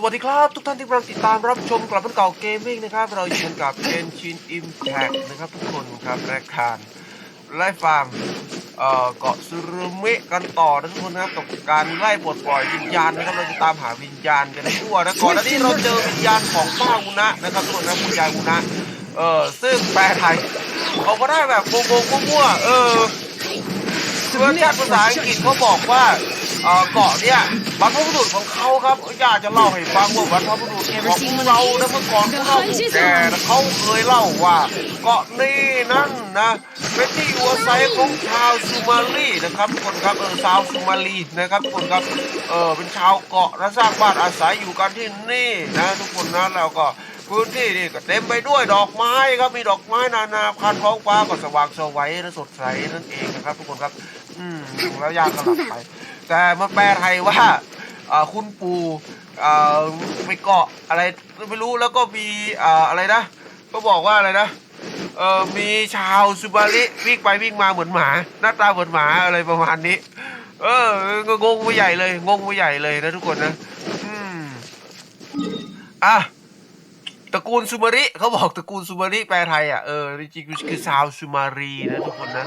สวัสดีครับทุกท่านที่กำลังติดตามรับชมกลับมันเก่าเกมมิ่งนะครับ เราอยู่กันกับ Genshin Impact นะครับทุกคนครับและคารไล่ฟาร์มเอ่อเกาะซูรุมิกันต่อนะทุกคนนะครับกับการไล่ปลดปล่อยวิญญาณนะครับเราจะตามหาวิญญาณกันให้ทั่วนะก่อนหน้านี้เราเจอวิญญาณของป้าอุนะนะครับทุกคนนะคุณยายอุนะเออซึ่งแปลไทยเขาก็ได้แบบโกงๆมั่วๆเออเพื่อนภาษาอังกฤษเขาบอกว่า เกาะเนี่ยบรรพบุรุษของเขาครับอยากจะเล่าให้ฟังว่าบรรพบุรุษของพวกเรานะเมื่อก่อนพวกเราแก่เขาเคยเล่าว่า เกาะนี้นั่นนะเป็นที่อยู่อาศัยของชาวซูมาลีนะครับทุกคนครับเออชาวซูมาลีนะครับทุกคนครับเออเป็นชาวเกาะและสร้างบ้านอาศัยอยู่กันที่นี่นะ ทุกคนนะแล้วก็พื้นที่นี่ก็เต็มไปด้วยดอกไม้ครับมีดอกไม้นานาพันธุ์ท้องฟ้าก็สว่างสวัยและสดใสนั่นเองนะครับ ทุกคนครับ อืมแล้วยากก็หลับไป แต่มาแปลไทยว่าคุณปู่ไปเกาะอะไรไม่รู้แล้วก็มีอ่าอะไรนะ ก็บอกว่าอะไรนะเออมีชาวซูบาริวิ่งไปวิ่งมาเหมือนหมา หน้าตาเหมือนหมาอะไรประมาณนี้ เอองงไปใหญ่เลยงงไปใหญ่เลยนะทุกคนนะอืมอะตระกูลซูมาริเขาบอกตระกูลซูมาริแปลไทยอะเออจริงๆคือชาวซูมารีนะทุกคนนะ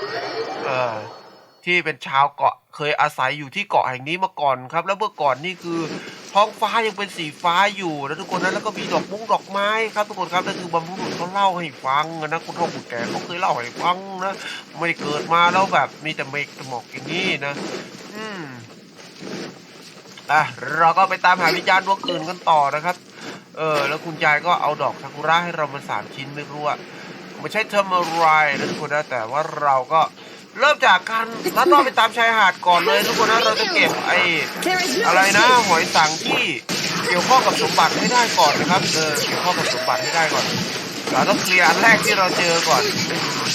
เออ ที่เป็นชาวเกาะเคยอาศัยอยู่ที่เกาะแห่งนี้มาก่อนครับ แล้วเมื่อก่อนนี่คือท้องฟ้ายังเป็นสีฟ้าอยู่นะทุกคนนะแล้วก็มีดอกมุ้งดอกไม้ครับทุกคนครับนั่นคือบรรพบุรุษเขาเล่าให้ฟังนะคุณพ่อคุณแก่เขาเคยเล่าให้ฟังนะไม่เกิดมาแล้วแบบมีแต่เมฆแต่หมอกอย่างนี้นะ อืมอะเราก็ไปตามหาวิญญาณดวงอื่นกันต่อนะครับ เออ แล้วคุณยายก็เอาดอกซากุระให้เรามาสามชิ้นไม่รู้อะไม่ใช่ทำอะไรนะทุกคนนะแต่ว่าเราก็ เริ่มจากการลัดเลาะไปตามชายหาดก่อนเลยทุกคนนะเราจะเก็บไอ้อะไรนะหอยสังที่เกี่ยวข้องกับสมบัติให้ได้ก่อนนะครับเออเกี่ยวข้องกับสมบัติให้ได้ก่อนเราต้องเคลียร์อันแรกที่เราเจอก่อน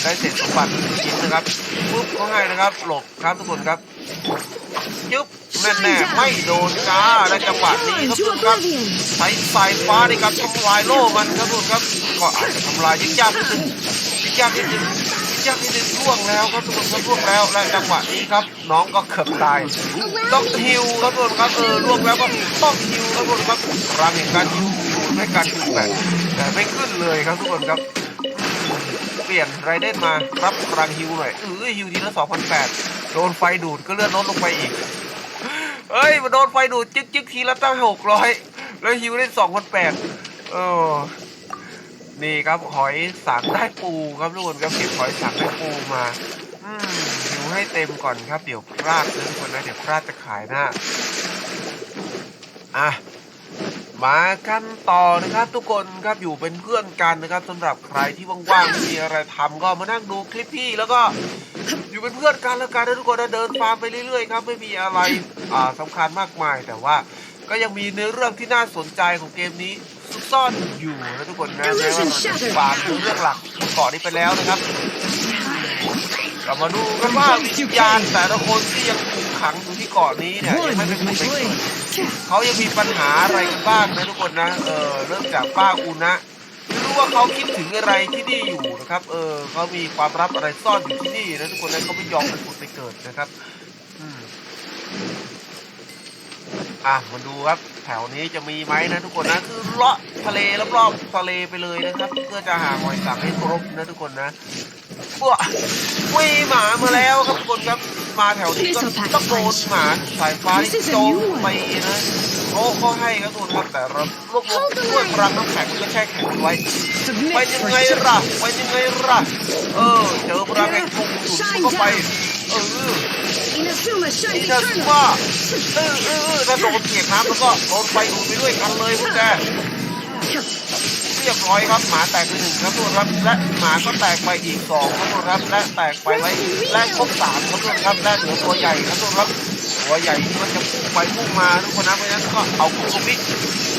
ได้เสร็จสมบัติชิ้นนะครับปุ๊บเขาให้นะครับ หลบครับทุกคนครับยึบแน่แน่ๆไม่โดนจ้าและจังหวะนี้ครับทุกคนครับใช้สายฟ้าในการทำลายโล่มันครับทุกคนครับก็อาจจะทำลายยิ่งยากนิดนึงยิ่งยากนิดนึง ยิ่งยากนิดนึงล่วงแล้วครับทุกคนครับล่วงแล้วและจังหวะนี้ครับน้องก็เกือบตาย ต้องฮิวครับทุกคนครับเออล่วงแล้วก็ต้องฮิวครับทุกคนครับพลังแห่งการฮิวไม่การฮิวแต่แต่ไม่ขึ้นเลยครับทุกคนครับ เปลี่ยนไรเดนมารับพลังฮิวหน่อยเออฮิวทีละสองพันแปดโดนไฟดูดก็เลื่อนลดลงไปอีกเอ้ยมันโดนไฟดูดจึ๊กจึ๊กทีละตั้งหกร้อยแล้วฮิวได้สองพันแปดเออ นี่ครับหอยสังได้ปูครับทุกคนครับเก็บหอยสังได้ปูมาอืมฮิวให้เต็มก่อนครับ เดี๋ยวพลาดนะทุกคนนะเดี๋ยวพลาดจะขายหน้าอะมากันต่อนะครับทุกคนครับอยู่เป็นเพื่อนกันนะครับสำหรับใครที่ว่างๆไม่มีอะไรทำก็มานั่งดูคลิปพี่แล้วก็อยู่เป็นเพื่อนกันแล้วกันนะทุกคนนะเดินฟาร์มไปเรื่อยๆครับไม่มีอะไรอ่าสำคัญมากมาย แต่ว่าก็ยังมีเนื้อเรื่องที่น่าสนใจของเกมนี้ ซุกซ่อนอยู่นะทุกคนนะแม้ว่าเราจะฟาร์มเนื้อเรื่องหลักเกาะนี้ไปแล้วนะครับเรามาดูกันว่าวิญญาณแต่ละคนที่ยังถูกขังอยู่ที่เกาะนี้เนี่ยยังไม่เป็นคนไปเกิดเขายังมีปัญหาอะไรกันบ้างนะทุกคนนะเออเริ่มจากป้าอุนะไม่รู้ว่าเขาคิดถึงอะไรที่นี่อยู่นะครับ เออเขามีความลับอะไรซ่อนอยู่ที่นี่นะทุกคนนะเขาไม่ยอมให้ผุดไปเกิดนะครับ อืม อะมาดูครับแถวนี้จะมีไหมนะทุกคนนะคือเลาะทะเลรอบๆทะเลไปเลยนะครับเพื่อจะหาหอยสังให้ครบนะทุกคนนะว้าวีหมามาแล้วครับทุกคนครับมาแถวนี้ก็ต้องโดนหมาสายฟ้าที่โจมไปนะเขาเขาให้ครับทุกคนครับแต่เรารวบรวมด้วยพลังน้ำแข็งมันก็แช่แข็งไว้ไปยังไงล่ะไปยังไงล่ะเออเจอพลังแห่งทงอยู่ก็ไป เออ Inazuma นี่ shines นะ eternal. ว่าเออเออเออถ้าโดนเก็บน้ำแล้วก็โดนไฟดูดไปด้วยกันเลยพวกแก เรียบร้อยครับหมาแตกไปหนึ่งครับทุกคนครับและหมาก็แตกไปอีกสองครับทุกคนครับและแตกไปไว้และครบสามครับทุกคนครับและเหลือตัวใหญ่ครับทุกคนครับ ตัวใหญ่ที่มันจะพุ่งไปพุ่งมาทุกคนนะเพราะฉะนั้นก็เอาคุกมิ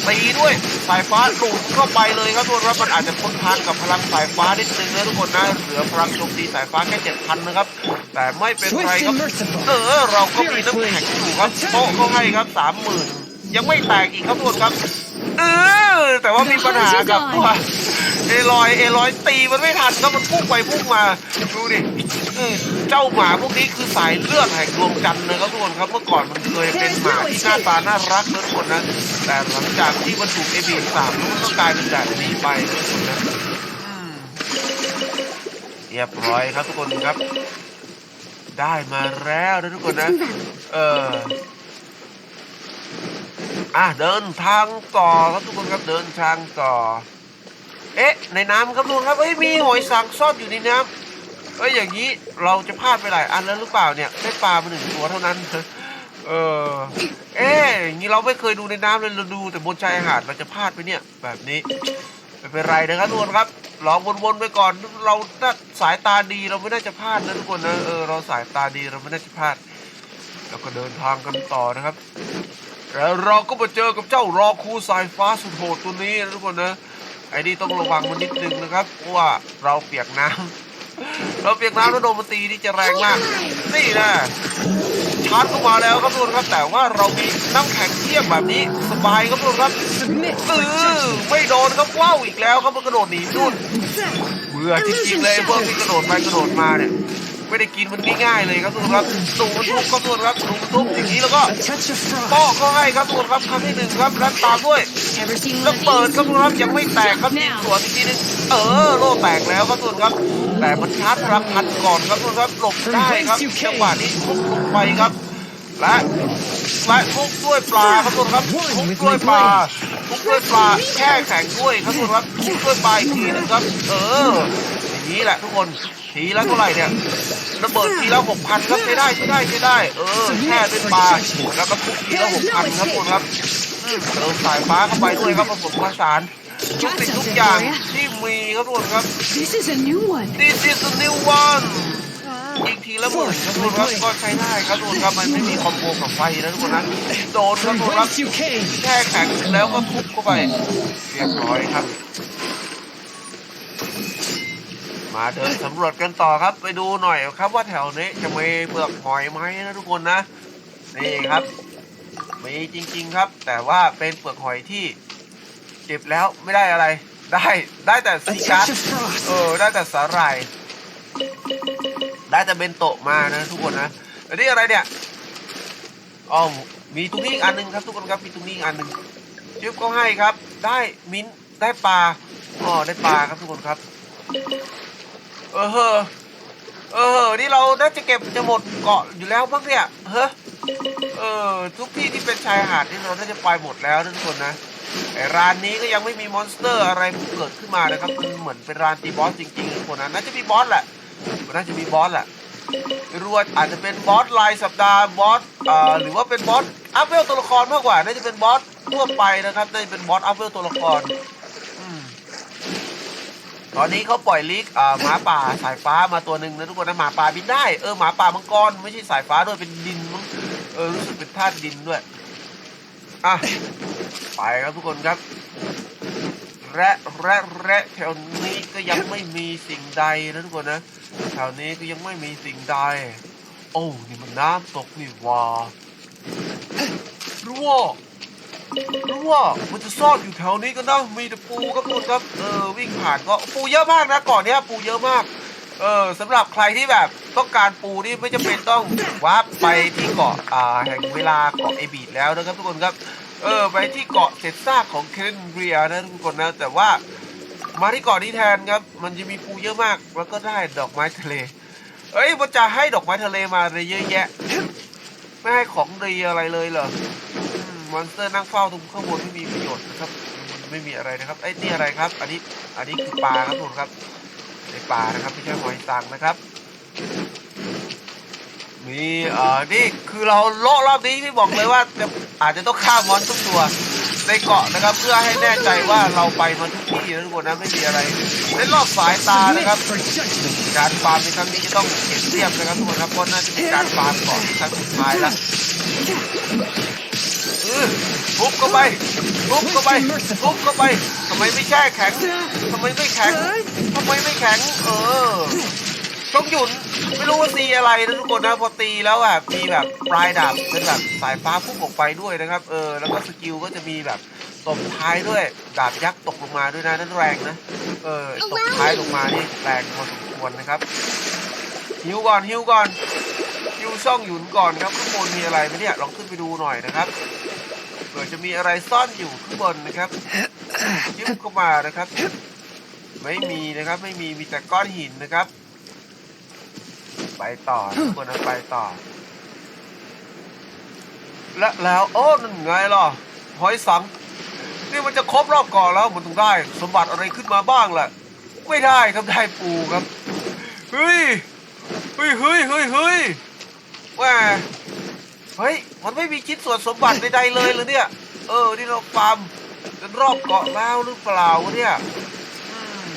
ตีด้วยสายฟ้าดูดเข้าไปเลยครับทุกคนครับมันอาจจะทนทานกับพลังสายฟ้านิดนึงนะทุกคนนะเหลือพลังโจมตีสายฟ้าแค่เจ็ดพันนะครับ แต่ไม่เป็นไรครับเออเราก็มีน้ำแข็งอยู่ครับโต๊ะเขาให้ครับสามหมื่นยังไม่แตกอีกครับทุกคนครับเออแต่ว่ามีปัญหากับตัว เอลอยเอลอยตีมันไม่ทันครับมันพุ่งไปพุ่งมาดูดิเออเจ้าหมาพวกนี้คือสายเลือดแห่งดวงจันทร์นะครับทุกคนครับเมื่อก่อนมันเคยเป็นหมาที่หน้าตาน่ารักนะทุกคนนะแต่หลังจากที่มันถูกเอบีสามแล้วมันก็กลายเป็นแบบนี้ไปทุกคนนะอืมเรียบร้อยครับทุกคนครับ ได้มาแล้วนะทุกคนนะ เอออะเดินทางต่อครับทุกคนครับเดินทางต่อ เอ๊ะ ในน้ำครับทุกครับเอ้ยมีหอยสังซ่อนอยู่ในน้ำเอ้ยอย่างนี้เราจะพลาดไปหลายอันแล้วหรือเปล่าเนี่ยได้ปลามาหนึ่งตัวเท่านั้น เออเอ๊ะอย่างนี้เราไม่เคยดูในน้ำเลยเราดูแต่บนชายหาดเราจะพลาดไปเนี่ย แบบนี้ไม่เป็นไรนะครับทุกคนครับลองวนๆไปก่อน เราถ้าสายตาดีเราไม่น่าจะพลาดนะทุกคนนะเออเราสายตาดีเราไม่น่าจะพลาดแล้วก็เดินทางกันต่อนะครับแล้วเราก็มาเจอกับเจ้ารอคูสายฟ้าสุดโหดตัวนี้นะทุกคนนะ ไอ้นี่ต้องระวังมันนิดนึงนะครับเพราะว่าเราเปียกน้ำเราเปียกน้ำแล้วโดนมันตีนี่จะแรงมาก นี่นะชาร์จเข้ามาแล้วครับทุกคนครับ แต่ว่าเรามีน้ำแข็งเทียบแบบนี้สบายครับทุกคนครับเออไม่โดนครับว้าวอีกแล้วครับมันกระโดดหนีนู่นเบื่อจริงๆเลยพวกที่กระโดดไปกระโดดมาเนี่ย ไม่ได้กินมันง่ายๆเลยครับทุกคนครับสูมันทุบครับทุกคนครับสูมันทุบอย่างนี้แล้วก็ป้อกก็ให้ครับทุกคนครับครั้งที่หนึ่งครับแล้วตามด้วยแล้วเปิดครับทุกคนครับยังไม่แตกครับยิงสวนอีกทีนึงเออโล่แตกแล้วครับทุกคนครับ แต่มันชาร์จพลังพันก่อนครับทุกคนครับหลบได้ครับจังหวะนี้ทุบลงไปครับและและทุบด้วยปลาครับทุกคนครับทุบด้วยปลาทุบด้วยปลาแช่แข็งด้วยครับทุกคนครับทุบด้วยปลาอีกทีนึงครับ เอออย่างนี้แหละทุกคน ทีละเท่าไหร่เนี่ยระเบิดทีละหกพันครับใช้ได้ใช้ได้ใช้ได้ เออแช่ด้วยปลาแล้วก็ทุบทีละหกพันครับทุกคนครับอืมเติมสายฟ้าเข้าไปด้วยครับผสมผสานทุกสิ่งทุกอย่างที่มีครับทุกคนครับ This is a new one. This is the new one ยิงทีละหมื่นครับทุกคนครับก็ใช้ได้ครับทุกคนครับมันไม่มีคอมโบกับไฟนะทุกคนนะโดนครับ From ทุกคนครับ whence you came. แช่แข็งแล้วก็ทุบเข้าไปเรียบร้อยครับ มาเดินสำรวจกันต่อครับ ไปดูหน่อยครับว่าแถวนี้จะมีเปลือกหอยไหมนะทุกคนนะนี่ครับมีจริง ๆครับ แต่ว่าเป็นเปลือกหอยที่เก็บแล้วไม่ได้อะไร ได้ได้แต่ซีการ์เออได้แต่สาหร่ายได้แต่เบนโตะมานะทุกคนนะอันนี้อะไรเนี่ยอ๋อมีตรงนี้อีกอันหนึงครับ ทุกคนครับมีตรงนี้อีกอันหนึงจิ๊บก็ให้ครับ ได้มิ้นได้ปลาอ๋อได้ปลาครับทุกคนครับ เออเฮอเออ นี่เราน่าจะเก็บจะหมดเกาะอยู่แล้วบ้งเนี่ย เฮ้อเออ ทุกที่ที่เป็นชายหาดนี่เราน่าจะไปหมดแล้วทุกคนนะแต่ร้านนี้ก็ยังไม่มีมอนสเตอร์อะไรเกิดขึ้นมานะครับมันเหมือนเป็นร้านตีบอสจริงๆทุกคนนะน่าจะมีบอสแหละน่าจะมีบอสแหละไม่รู้ว่าอาจจะเป็นบอสรายสัปดาห์บอสอ่าหรือว่าเป็นบอสอัพเวลตัวละครมากกว่าน่าจะเป็นบอสทั่วไปนะครับน่าจะเป็นบอสอัพเวลตัวละคร ตอนนี้เขาปล่อยลิกหมาป่าสายฟ้ามาตัวหนึ่งนะทุกคนนะหมาป่าบินได้เออหมาป่ามังกรไม่ใช่สายฟ้าด้วยเป็นดินมั้งเออรู้สึกเป็นธาตุดินด้วยอะไปครับทุกคนครับและและและแถวนี้ก็ยังไม่มีสิ่งใดนะทุกคนนะแถวนี้ก็ยังไม่มีสิ่งใด โอ้นี่มันน้ำตกนี่ว่ารู้ว่า รู้ว่ามันจะซ่อนอยู่แถวนี้ก็นะมีแต่ปูครับทุกคนครับเออวิ่งผ่านก็ปูเยอะมากนะก่อนเนี้ยปูเยอะมากเออสำหรับใครที่แบบต้องการปูนี่ไม่จำเป็นต้องวาร์ปไปที่เกาะอ่าแห่งเวลาเกาะเอบีดแล้วนะครับทุกคนครับเออไปที่เกาะเศษซากของเคนเรียนะทุกคนนะแต่ว่ามาที่เกาะนี้แทนครับ มันจะมีปูเยอะมากแล้วก็ได้ดอกไม้ทะเล เอ้ยมันจะให้ดอกไม้ทะเลมาเลยเยอะแยะ ไม่ให้ของดีอะไรเลยเหรอ มอนสเตอร์นั่งเฝ้าตรงข้างบนไม่มีประโยชน์นะครับ ไม่มีอะไรนะครับไอ้นี่อะไรครับ อันนี้อันนี้คือปลาครับทุกคนครับในปลานะครับไม่ใช่หอยสังนะครับมีเอ่อนี่คือเราโลาะรอบนี้พี่บอกเลยว่าจะอาจจะต้องฆ่ามอนทุกตัวในเกาะนะครับ เพื่อให้แน่ใจว่าเราไปมาทุกที่นะทุกคนนะไม่มีอะไรในรอบสายตานะครับการฟาร์มในครั้งนี้จะต้องเก็บเรียบนะครับทุกคนครับเพราะน่าจะเป็นการฟาร์มก่อนครั้งสุดท้ายแล้ว ทุบเข้าไปทุบเข้าไปทุบเข้าไปทำไมไม่แช่แข็งทำไมไม่แข็งทำไมไม่แข็ง เออชงหยุนไม่รู้ว่าตีอะไรนะทุกคนนะพอตีแล้วอะมีแบบปลายดาบเป็นแบบสายฟ้าพุ่งออกไปด้วยนะครับ เออ แล้วก็สกิลก็จะมีแบบตบท้ายด้วยดาบยักษ์ตกลงมาด้วยนะนั่นแรงนะ เออตกท้ายลงมานี่แรงพอสมควรนะครับหิวก่อนหิวก่อน หิวช่องหยุนก่อนครับข้างบนมีอะไรไหมเนี่ยลองขึ้นไปดูหน่อยนะครับเผื่อจะมีอะไรซ่อนอยู่ข้างบนนะครับยิบเข้ามานะครับ ไม่มีนะครับไม่มีมีแต่ก้อนหินนะครับ ไปต่อทุกคนนไปต่อ และแล้วโอ้นั่นไงล่ะหอยสังนี่มันจะครบรอบก่อนแล้วมันต้องได้ สมบัติอะไรขึ้นมาบ้างแหละไม่ได้ครับได้ปูครับเฮ้ยเฮ้ยเฮ้ยเฮ้ยเฮ้ย ว่าเฮ้ย มันไม่มีชิ้นส่วนสมบัติใดๆเลยเลยเนี่ย เออ นี่เราฟาร์มจนรอบเกาะแล้วหรือเปล่าวะเนี่ยอืม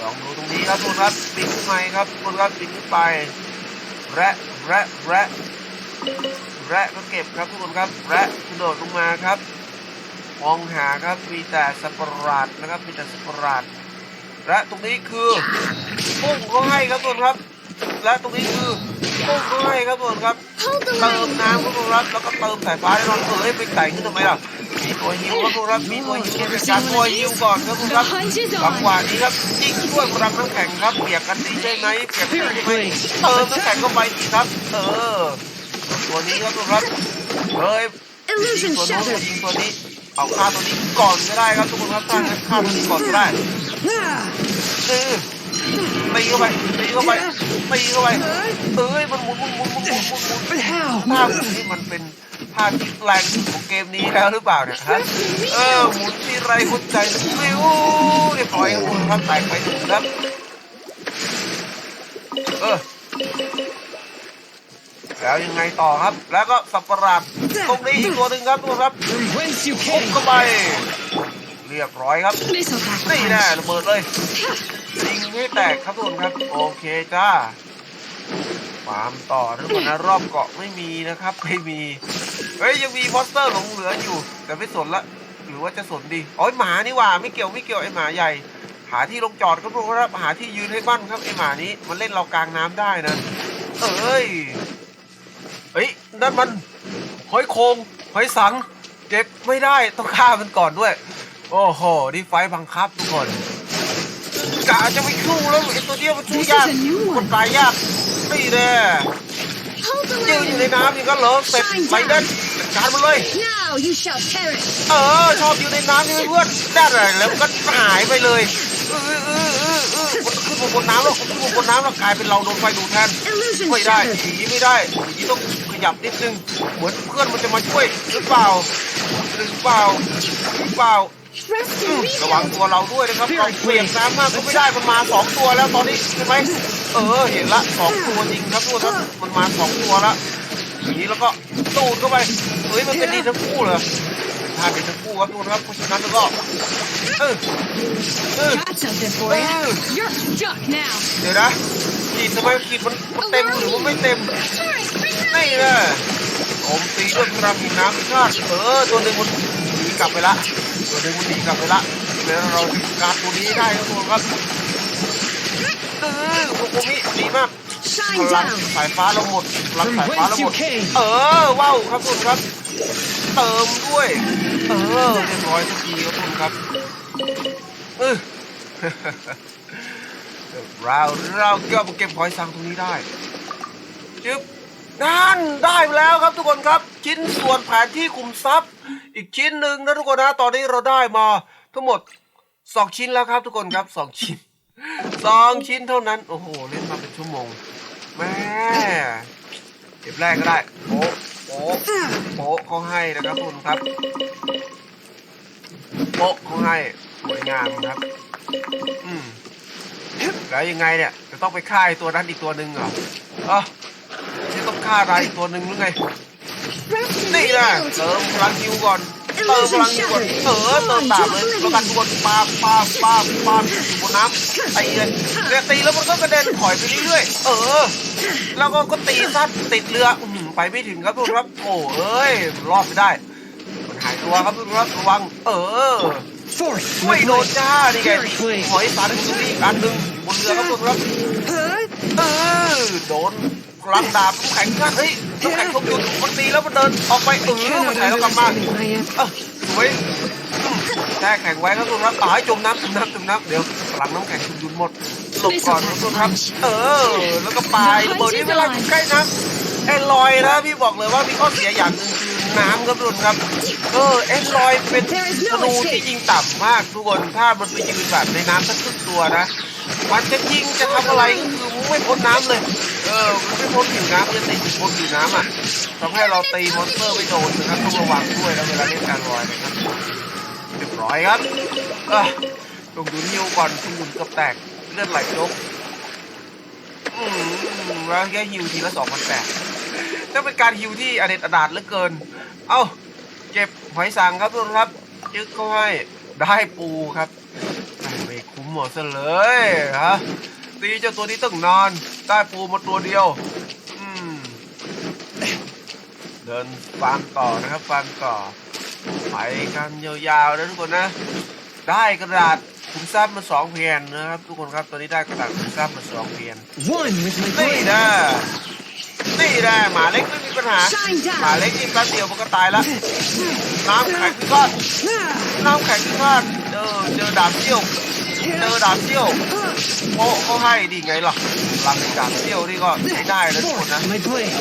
ลองดูตรงนี้ครับทุกคนครับปีนขึ้นไปครับทุกคนครับปีนขึ้นไป แระแระแระแระก็เก็บครับทุกคนครับแระกระโดดลงมาครับมองหาครับมีแต่สัตว์ประหลาดนะครับมีแต่สัตว์ประหลาดและตรงนี้คือปุ้งก็ให้ครับทุกคนครับ และตรงนี้คือปุ้งก็ให้ครับทุกคนครับ Hold the เติม line. น้ำครับทุกคนครับแล้วก็เติมสายฟ้าให้เราเอ้ยไปไก่ขึ้นทำไมล่ะมีตัวฮิวครับทุกคนครับมีตัวฮิวเป็นการตัวฮิวก่อนครับทุกคน The ครับ hunt is จังหวะ on. นี้ครับยิงด้วยพลังน้ำแข็งครับเปียกกันดีใช่ไหมเปียกกันดีไหมเติมน้ำแข็งเข้าไปอีกครับ เออตัวนี้ครับทุกคนครับเฮ้ยยิง Illusion ตัวนู้น shattered. ยิงตัวนี้เอาฆ่าตัวนี้ก่อนก็ได้ครับทุกคนครับถ้างั้นฆ่าตัวนี้ก่อนก็ได้เออ ตีเข้าไปตีเข้าไปตีเข้าไปเอ้ยมันหมุนหมุนหมุนหมุนหมุนหมุนหมุนภาพนี้มันเป็นภาพที่แรงที่สุดของเกมนี้แล้วหรือเปล่าเนี่ยฮะเออหมุนที่ไรหัวใจไม่โอ้เรียบร้อยคุณครับแตกไปหนึ่งครับเออแล้วยังไงต่อครับ แล้วก็สับประหลาดตรงนี้อีกตัวหนึ่งครับทุกครับพุ่งเข้าไป รียบร้อยครับ This'll pack นี่ the แน่ punch. ระเบิดเลยยิงให้แตกครับทุกคนครับ โอเคจ้าฟาร์มต่อทุกคนนะรอบเกาะไม่มีนะครับ ไม่มี เฮ้ยยังมีมอนสเตอร์หลงเหลืออยู่ แต่ไม่สนละ หรือว่าจะสนดีอ๋อไอ้หมานี่หว่าไม่เกี่ยวไม่เกี่ยวไอ้หมาใหญ่ หาที่ลงจอดครับทุกคนครับหาที่ยืนให้บ้านครับไอ้หมานี้มันเล่นเรากลางน้ำได้นะ เอ้ยเฮ้ยนั่นมันหอยโคงหอยสังเก็บไม่ได้ต้องฆ่ามันก่อนด้วย โอ้โห นี่ไฟท์บังคับทุกคนกะจะไม่สู้แล้วไอ้ตัวเดียวมันสู้ This ยาก is a new มัน one. ตายยากนี่แน่ Hold the ยืนอยู่ใน line. น้ำอย่างนั้นเหรอเสร็จไปเด่นจัดการมันเลย Now you shall perish. เออ ชอบอยู่ในน้ำนี่เพื่อนได้เลยแล้วมันก็หายไปเลยเออเออเออเออมันขึ้นมาบนน้ำแล้วมันขึ้นมาบนน้ำแล้วกลายเป็นเราโดนไฟดูดแทน Illusion ไม่ได้ shattered. อย่างนี้ไม่ได้อย่างนี้ต้องขยับนิดนึง เหมือนเพื่อนมันจะมาช่วยหรือเปล่าหรือเปล่าหรือเปล่า Rest อืม in ระวัง refill. ตัวเราด้วยนะครับเราเปลี่ยนน้ำมากก็ไม่ได้มันมาสองตัวแล้วตอนนี้ใช่ไหมเออเห็นละสองตัวจริงครับทุกคนครับมันมาสองตัวละอย่างนี้แล้วก็ตูดเข้าไปเฮ้ยมันเป็นดีทั้งคู่เลยเป็นท่าดีทั้งคู่ครับทุกคนครับเพราะฉะนั้นแล้วก็เออเออ Got something for Oh. you. You're stuck now. เดี๋ยวนะขีดทำไมขีดมันมันเต็มหรือว่าไม่เต็ม Turret, bring นี่นะผมตีด้วยพลังแห่งน้ำพิฆาตเออตัวหนึ่งมันหนีกลับไปละ ตัวหนึ่งมันหนีกลับไปละเดี๋ยวเราการตัวนี้ได้ครับทุกคนครับเออโคโคมิดีมากพ Shine ลัง down. สายฟ้าเราหมดพลัง From สายฟ้าเรา whence หม you ด came? เออว้าวครับทุกคนครับ เติมด้วย เออเรียบร้อยสักทีครับทุกคนครับเออเราเราก็มาเก็บหอยสังตรงนี้ได้จึ๊บ นั่นได้ไปแล้วครับทุกคนครับ ชิ้นส่วนแผนที่คุมทรัพย์ อีกชิ้นหนึ่งนะทุกคนนะตอนนี้เราได้มาทั้งหมดสองชิ้นแล้วครับทุกคนครับสองชิ้นสองชิ้นเท่านั้น โอ้โห เล่นมาเป็นชั่วโมงแม่เก็บแรกก็ได้โป๊ะโป๊ะโป๊ะเขาให้นะครับทุกคนครับโป๊ะเขาให้สวยงามครับ อืมแล้วยังไงเนี่ยจะต้องไปฆ่าไอ้ตัวนั้นอีกตัวหนึ่งเหรอเออ จะต้องฆ่าอะไรอีกตัวหนึ่งหรือไง Rest in นี่นะ refill. เติมพลังฮิวก่อน เติมพลังฮิวก่อนเออเติมดาบเลยแล้วกันทุกคนปาปาปาปาอยู่บนน้ำตีเลยเนี่ยตีแล้วมันก็กระเด็นถอยไปเรื่อยๆ เออ แล้วก็ก็ตีซัดติดเรืออื้อหือไปไม่ถึงครับทุกคนครับ โอ้เอ้ย รอดไม่ได้มันหายตัวครับทุกคนครับระวัง เออ Forth ไม่ with โดน my จ้านี่ไง Fury Flame. หอยสารตรงนี้อีกอันหนึ่งบนเรือครับทุกคนครับเออโดนพ ลังดาบน้ำแข็งกันเฮ้ยน้ำแข็งทงยุนมันตีแล้วมันเดินออกไปเออมันถ่ายแล้วกลับมาเออสวยอืมแช่แข็งไว้ครับทุกคนครับต่อให้จมน้ำจมน้ำจมน้ำเดี๋ยวพลังน้ำแข็งทงยุนหมดหลบก่อนทุกคนครับ เออ แล้วก็ปลายระเบิดนี่เวลาอยู่ใกล้น้ำแอนลอยนะพี่บอกเลยว่ามีข้อเสียอย่างหนึ่งคือน้ำครับทุกคนครับเออแอนลอยเป็นธนูที่ยิงต่ำมากทุกคนถ้ามันไปยืนแบบในน้ำสักครึ่งตัวนะมันจะยิงจะทำอะไรก็คือไม่พ้นน้ำเลย เออมันไม่พ้นผิวน้ำมันจะติดอยู่บนผิวน้ำอะทำให้เราตีมอนสเตอร์ไม่โดนนะครับต้องระวังด้วยนะเวลาเล่นการลอยนะครับเรียบร้อยครับเออลงดูนิวก่อนคุณหมุนกับแตกเลือดไหลยกอืมแล้วแค่ฮิวทีละสองพันแปดจะเป็นการฮิวที่อเด็ดอดาดเหลือเกิน เอ้า เก็บหอยสังครับทุกคนครับยึกเขาให้ได้ปูครับไม่คุ้มหมดซะเลยฮะ ตีเจ้าตัวนี้ต้องนอนได้ปูมาตัวเดียวอืมเดินฟาร์มต่อนะครับฟาร์มต่อไปกันยาวๆนะทุกคนนะ ได้กระดาษขุมทรัพย์มาสองเพียนนะครับ ทุกคนครับตอนนี้ได้กระดาษขุมทรัพย์มาสองเพียน One with my นี่ blade. นะนี่นะหมาเล็กไม่มีปัญหา Shine หมา down. เล็กยิงแป๊บเดียวมันก็ตายแล้วน้ำแข็งก้อนน้ำแข็งก้อนเจอเจอดาบเชี่ยวเจอดาบเชี่ยว โอ้เขาให้ดีไงล่ะหลังดาบเชี่ยวนี่ก็ใช้ได้แล้วทุกคนนะ My blade.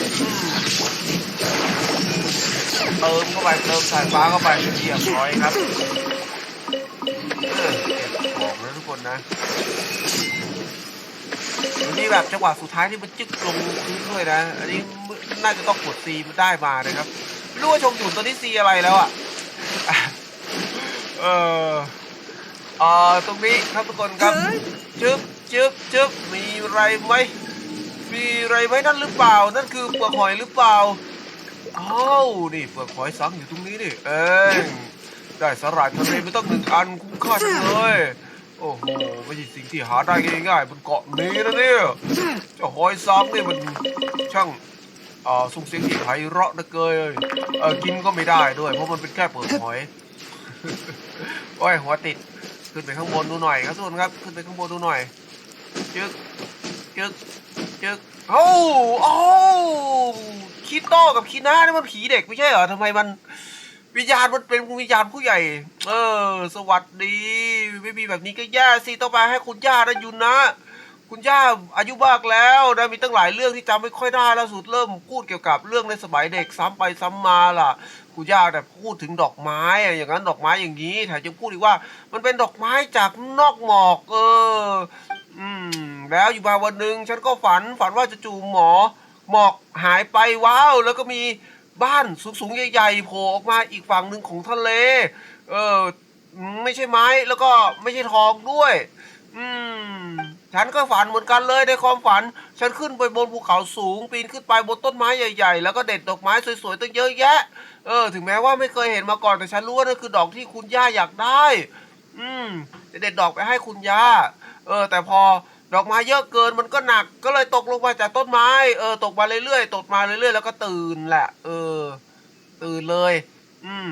เติมเข้าไปเติมสายฟ้าเข้าไปเรียบร้อยครับเออเก็บของนะทุกคนนะนี่แบบจังหวะสุดท้ายที่มันจึ๊กลงพื้นด้วยนะ อันนี้น่าจะต้องกดซีมันได้มานะครับไม่รู้ว่าชมจุนตอนนี้ซีอะไรแล้วอะอะเออเอ่อตรงนี้ครับทุกคนครับจึ๊บจึ๊บจึ๊บมีอะไรไหมมีอะไรไหมนั่นหรือเปล่า นั่นคือเปลือกหอยหรือเปล่าอ้าวนี่เปลือกหอยสังอยู่ตรงนี้นี่เองได้สาหร่ายทะเลไม่ต้องหนึ่งอันคุ้มค่าจังเลยโอ้โหไม่ใช่สิ่งที่หาได้ง่ายๆบนเกาะนี้นะเนี่ยเจ้าหอยสังนี่มันช่างอ่าส่งเสียงที่ไพเราะนะเกยเออกินก็ไม่ได้ด้วย เพราะมันเป็นแค่เปลือกหอย โอ้ยหัวติด ขึ้นไปข้างบนดูหน่อยครับทุกคนครับ ขึ้นไปข้างบนดูหน่อย จึ๊ก จึ๊ก จึ๊ก โอ้โอ้คิโต้กับคีน่านี่มันผีเด็กไม่ใช่เหรอทำไมมันวิญญาณมันเป็นวิญญาณผู้ใหญ่ เออ สวัสดี ไม่มีแบบนี้ก็แย่สิ ต้องไปให้คุณย่านะยุนนะ คุณย่าอายุมากแล้วนะมีตั้งหลายเรื่องที่จำไม่ค่อยได้แล้วสุดเริ่มพูดเกี่ยวกับเรื่องในสมัยเด็กซ้ำไปซ้ำมาล่ะ คุณย่าแต่พูดถึงดอกไม้อะอย่างนั้นดอกไม้อย่างนี้แถมยังพูดอีกว่า มันเป็นดอกไม้จากนอกหมอก เออ อืม แล้วอยู่มาวันหนึ่งฉันก็ฝันฝันว่าจะจูหมอ หมอกหายไปว้าวแล้วก็มีบ้านสูงๆใหญ่ๆโผล่ออกมาอีกฝั่งหนึ่งของทะเล เออ ไม่ใช่ไม้แล้วก็ไม่ใช่ทองด้วย อืม ฉันก็ฝันเหมือนกันเลยในความฝัน ฉันขึ้นไปบนภูเขาสูง ปีนขึ้นไปบนต้นไม้ใหญ่ๆ แล้วก็เด็ดดอกไม้สวยๆตั้งเยอะแยะ เออ ถึงแม้ว่าไม่เคยเห็นมาก่อนแต่ฉันรู้ว่านั่นคือดอกที่คุณย่าอยากได้ อืมจะเด็ดดอกไปให้คุณย่า เออ แต่พอดอกไม้เยอะเกินมันก็หนักก็เลยตกลงมาจากต้นไม้ เออ ตกมาเรื่อยๆ ตกมาเรื่อยๆ แล้วก็ตื่นแหละ เออ ตื่นเลย อืม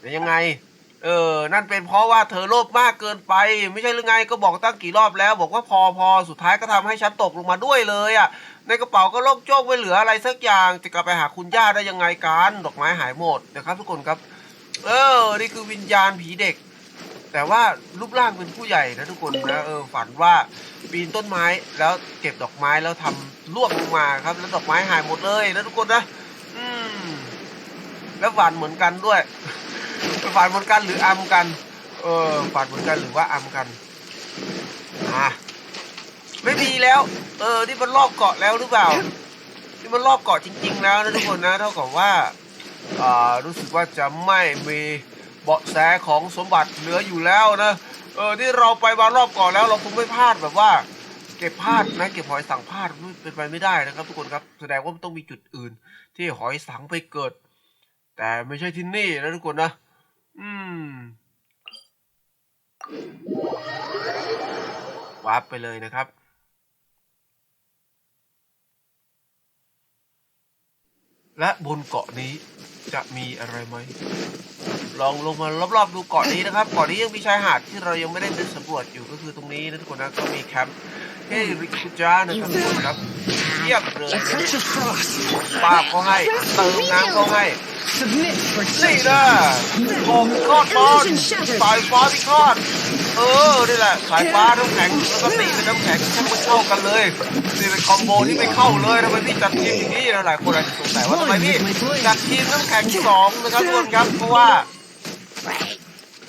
แต่ยังไง เออ นั่นเป็นเพราะว่าเธอโลภมากเกินไป ไม่ใช่หรือไงก็บอกตั้งกี่รอบแล้ว บอกว่าพอพอสุดท้ายก็ทำให้ฉันตกลงมาด้วยเลยอะ่ะ ในกระเป๋าก็โล่งโจ้งไม่เหลืออะไรสักอย่าง จะกลับไปหาคุณย่าได้ยังไงกันดอกไม้หายหมดนะครับ ทุกคนครับ เออ นี่คือวิญญาณผีเด็ก แต่ว่ารูปร่างเป็นผู้ใหญ่นะทุกคนนะเออฝันว่าปีนต้นไม้แล้วเก็บดอกไม้แล้วทำลวกลงมาครับ แล้วดอกไม้หายหมดเลยนะทุกคนนะ อืม แล้วฝันเหมือนกันด้วย ฝันเหมือนกันหรืออำกัน เออฝันเหมือนกันหรือว่าอำกันอะไม่มีแล้ว เออนี่มันรอบเกาะแล้วหรือเปล่านี่มันรอบเกาะจริง ๆ แล้วนะทุกคนนะเท่ากับว่าอ่ารู้สึกว่าจะไม่มีเบาะแสของสมบัติเหลืออยู่แล้วนะเออที่เราไปมารอบก่อนแล้วเราคงไม่พลาดแบบว่า เก็บพลาดนะเก็บหอยสังพลาดเป็นไปไม่ได้นะครับ ทุกคนครับแสดงว่ามันต้องมีจุดอื่น ที่หอยสังไปเกิด แต่ไม่ใช่ที่นี่นะทุกคนนะ วาร์ปไปเลยนะครับ และบนเกาะนี้จะมีอะไรไหม ลองลงมารอบๆดูเกาะนี้นะครับเกาะนี้ยังมีชายหาดที่เรายังไม่ได้ไปสำรวจอยู่ก็คือตรงนี้นะทุกคนนะก็มีแคมป์เฮริคุจานะครับทุกคนครับเทียบเลยนะ Touch of frost. ป้าบเขาให้เติมน้ำเขาให้ Submit for นี่ justice. นะโอ้พิฆาตบอลสายฟ้าพิฆาตเออ นี่แหละ สายฟ้าน้ำแข็งแล้วก็ตีเป็นน้ำแข็งช่างมันเข้ากันเลยนี่เป็นคอมโบที่ไม่เข้าเลยทำไมพี่จัดทีมอย่างนี้นะหลายคนอาจจะสงสัยว่าทำไมพี่จัดทีมน้ำแข็งสองนะครับทุกคนครับเพราะว่า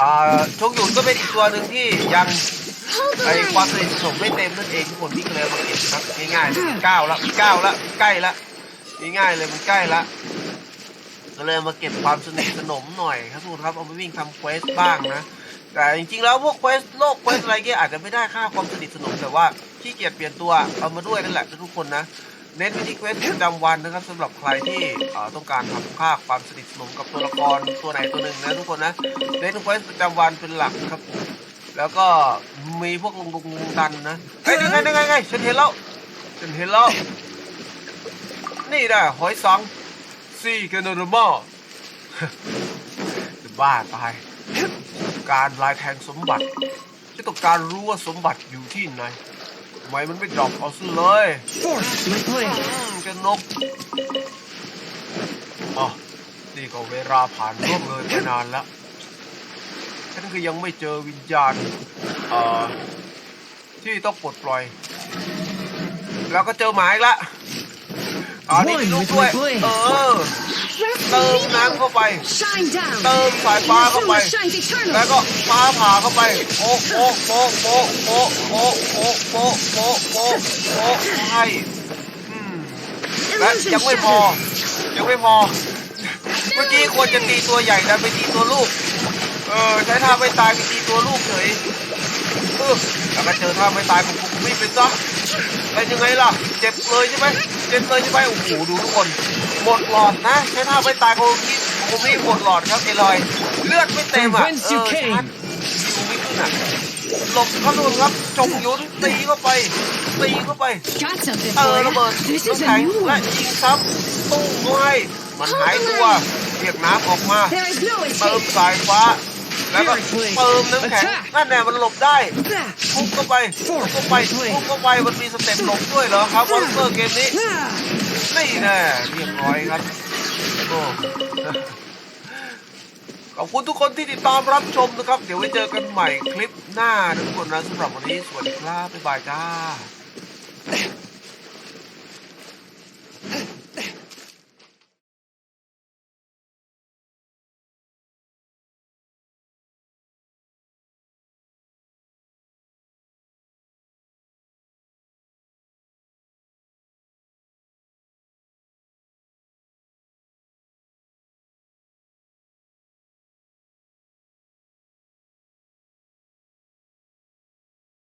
อ่าชงหยุนก็เป็นอีกตัวหนึ่งที่ยัง Hold the ไอความ line. สนิทสนมไม่เต็มนั่นเองทุกคนพี่ก็เลยเอามาเก็บครับง่ายๆเลยมันเก้าละมันเก้าละใกล้ละง่ายๆเลยมันใกล้ละ ก็เลยมาเก็บความสนิทสนมหน่อยครับทุกคนครับเอาไปวิ่งทำเควสบ้างนะแต่จริงๆแล้วพวกเควสโลกเควสอะไรเงี้ยอาจจะไม่ได้ค่าความสนิทสนมแต่ว่าขี้เกียจเปลี่ยนตัวเอามาด้วยนั่นแหละทุกคนนะเน้นไปที่เควสประจำวันนะครับสำหรับใครที่ต้องการทำค่าความสนิทสนมกับตัวละครตัวไหนตัวหนึ่งนะทุกคนนะเน้นเควสประจำวันเป็นหลักครับ แล้วก็มีพวกลงลุงลงดันนะเฮ้ยยังไงยังไงไงฉันเห็นแล้วฉันเห็นแล้วนี่นะหอยสัง ซี่กันนอร์มอลจะบ้าตาย การลายแทงสมบัติจะต้องการรู้ว่าสมบัติอยู่ที่ไหนทำไมมันไม่ดรอปเอาซะเลย Force my blade. อืมจะนกอ๋อนี่ก็เวลาผ่านร่วงเลยไปนานแล้ว ฉันก็ยังไม่เจอวิญญาณเอ่อที่ต้องปลดปล่อย แล้วก็เจอหมายละ อ๋อนี่มีลูกด้วย เออ เติมน้ำเข้าไป Shine down. เติมสายฟ้าเข้าไป Solar shines แล้ว eternal. ก็ฟ้าผ่าเข้าไปโป๊ะโป๊ะโป๊ะโป๊ะโป๊ะโป๊ะโป๊ะโป๊ะโป๊ะโป๊ะโป๊ะใช่อืมและ Illusion ยังไม่พอ shattered. ยังไม่พอ เมื่อกี้ควรจะตีตัวใหญ่ดันไปตีตัวลูก เออใช้ท่าไม่ตายไปตีตัวลูกเฉยเออแล้วก็เจอท่าไม่ตายของกูวิ่งไปซะ เป็นยังไงล่ะ เจ็บเลยใช่ไหมเจ็บเลยใช่ไหมโอ้โหดูทุกคน หมดหลอดนะ ใช้ท่าไม่ตายของกูของกูหมดหลอดครับเอลอย เลือดไม่เต็มอะ From whence เอ you อ came ชัดยิวไม่ขึ้นอะหลบครับทุกคนครับจงหยุนตีเข้าไป ตีเข้าไป Got something เอ for อระเบิด you. This น้ำ is แข็ a ง new และ one. ยิงซ้ำตุ้งเขาให้มันหายตัวเรียกน้ำออกมา There is no เติม escape. สายฟ้า แล้วก็เติมน้ำแข็งนั่นแน่มันหลบได้ Ah, พุ่งเข้าไปพุ่งเข้าไปพุ่งเข้าไปมันมีสเต็ปหลบด้วยเหรอครับมอนสเตอร์เกมนี้ ah. นี่แน่เรียบร้อยครับโอ้ขอบคุณทุกคนที่ติดตามรับชมนะครับ เดี๋ยวไว้เจอกันใหม่คลิปหน้านะทุกคนนะสำหรับวันนี้สวัสดีครับบ๊ายบายจ้า